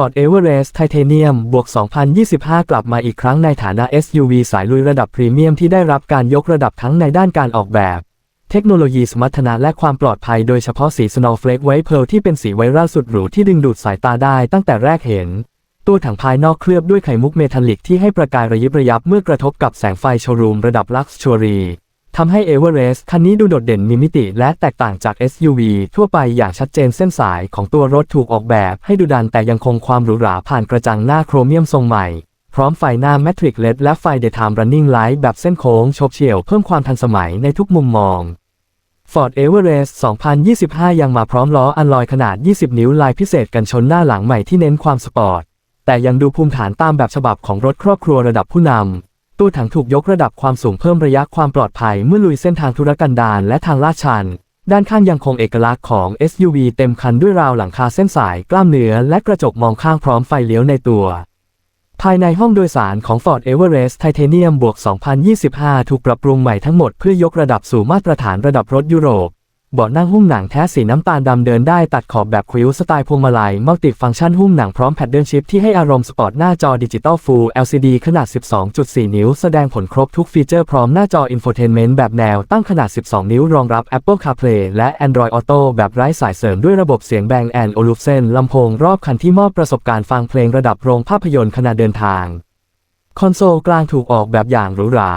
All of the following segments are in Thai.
Ford Everest Titanium บวก 2025 กลับมาอีกครั้งในฐานะ SUV สายลุยระดับพรีเมียมที่ได้รับการยกระดับทั้งในด้านการออกแบบ เทคโนโลยีสมรรถนะและความปลอดภัยโดยเฉพาะสี Snowflake White Pearl ที่เป็นสีไวรัลสุดหรูที่ดึงดูดสายตาได้ตั้งแต่แรกเห็น ตัวถังภายนอกเคลือบด้วยไข่มุกเมทัลลิกที่ให้ประกายระยิบระยับเมื่อกระทบกับแสงไฟโชว์รูมระดับลักซ์ชัวรี ทำให้ Everest คันนี้ดูโดดเด่นมีมิติและแตกต่างจาก SUV ทั่วไปอย่างชัดเจนเส้นสายของตัวรถถูกออกแบบให้ดูดันแต่ยังคงความหรูหราผ่านกระจังหน้าโครเมียมทรงใหม่ พร้อมไฟหน้า Matrix LED และไฟ Daytime Running Light แบบเส้นโค้งโฉบเฉี่ยวเพิ่มความทันสมัยในทุกมุมมอง Ford Everest 2025 ยังมาพร้อมล้ออัลลอยขนาด 20 นิ้วลายพิเศษกันชนหน้าหลังใหม่ที่เน้นความสปอร์ต แต่ยังดูภูมิฐานตามแบบฉบับของรถครอบครัวระดับผู้นำ ตัวถังถูกยกระดับความสูงเพิ่มระยะความปลอดภัยเมื่อลุยเส้นทางธุรกันดารและทางลาดชัน ด้านข้างยังคงเอกลักษณ์ของ SUV เต็มคันด้วยราวหลังคาเส้นสายกล้ามเนื้อและกระจกมองข้างพร้อมไฟเลี้ยวในตัว ภายในห้องโดยสารของ Ford Everest Titanium บวก 2025 ถูกปรับปรุงใหม่ทั้งหมดเพื่อยกระดับสู่มาตรฐานระดับรถยุโรป เบาะนั่งหุ้มหนังแท้สีน้ำตาลดำเดินได้ตัดขอบแบบควิวสไตล์พวงมาลัยมัลติฟังก์ชันหุ้มหนังพร้อมแพดเดิลชิพที่ให้อารมณ์สปอร์ตหน้าจอดิจิตอล Full LCD ขนาด 12.4 นิ้ว แสดงผลครบทุกฟีเจอร์พร้อมหน้าจออินโฟเทนเมนต์แบบแนวตั้งขนาด 12 นิ้ว รองรับ Apple CarPlay และ Android Auto แบบไร้สายเสริมด้วยระบบเสียง Bang Olufsen ลำโพงรอบคันที่มอบประสบการณ์ฟังเพลงระดับโรงภาพยนตร์ขณะเดินทาง คอนโซลกลางถูกออกแบบอย่างหรูหรา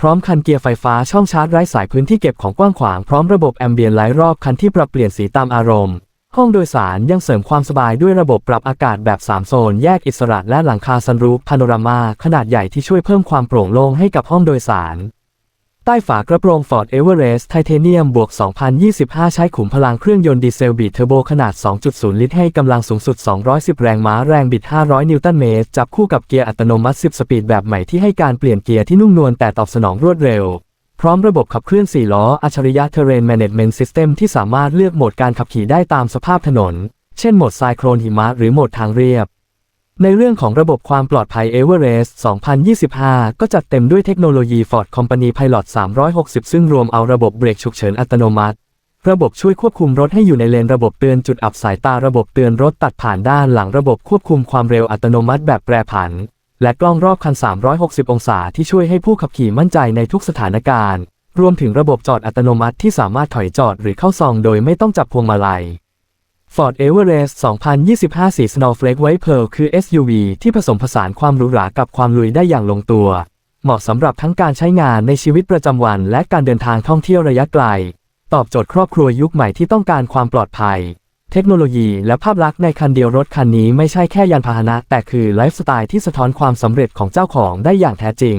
พร้อมคันเกียร์ไฟฟ้าช่องชาร์จไร้สายพื้นที่เก็บของกว้างขวางพร้อมระบบแอมเบียนไลท์รอบคันที่ปรับเปลี่ยนสีตามอารมณ์ ห้องโดยสารยังเสริมความสบายด้วยระบบปรับอากาศแบบ 3 โซน แยกอิสระและหลังคาซันรูฟพาโนรามาขนาดใหญ่ที่ช่วยเพิ่มความโปร่งโล่งให้กับห้องโดยสาร ใต้ฝากระโปรง Ford Everest Titanium บวก 2025 ใช้ขุมพลังเครื่องยนต์ดีเซลบิดเทอร์โบขนาด 2.0 ลิตรให้กำลังสูงสุด 210 แรงม้าแรงบิด 500 นิวตันเมตร จับคู่กับเกียร์อัตโนมัติ 10 สปีดแบบใหม่ที่ให้การเปลี่ยนเกียร์ที่นุ่มนวลแต่ตอบสนองรวดเร็ว พร้อมระบบขับเคลื่อน 4 ล้อ อัจฉริยะ Terrain Management System ที่สามารถเลือกโหมดการขับขี่ได้ตามสภาพถนน เช่นโหมดไซโครนหิมะหรือโหมดทางเรียบ ในเรื่องของระบบความปลอดภัย Everest 2025 ก็จัดเต็มด้วยเทคโนโลยี Ford Company Pilot 360 ซึ่งรวมเอาระบบเบรกฉุกเฉินอัตโนมัติ ระบบช่วยควบคุมรถให้อยู่ในเลน ระบบเตือนจุดอับสายตา ระบบเตือนรถตัดผ่านด้านหลัง ระบบควบคุมความเร็วอัตโนมัติแบบแปรผัน และกล้องรอบคัน 360 องศาที่ช่วยให้ผู้ขับขี่มั่นใจในทุกสถานการณ์ รวมถึงระบบจอดอัตโนมัติที่สามารถถอยจอดหรือเข้าซองโดยไม่ต้องจับพวงมาลัย Ford Everest 2025 สี Snowflake White Pearl คือ SUV ที่ผสมผสานความหรูหรากับความลุยได้อย่างลงตัว เหมาะสำหรับทั้งการใช้งานในชีวิตประจำวันและการเดินทางท่องเที่ยวระยะไกล ตอบโจทย์ครอบครัวยุคใหม่ที่ต้องการความปลอดภัย เทคโนโลยีและภาพลักษณ์ในคันเดียวรถคันนี้ไม่ใช่แค่ยานพาหนะ แต่คือไลฟ์สไตล์ที่สะท้อนความสำเร็จของเจ้าของได้อย่างแท้จริง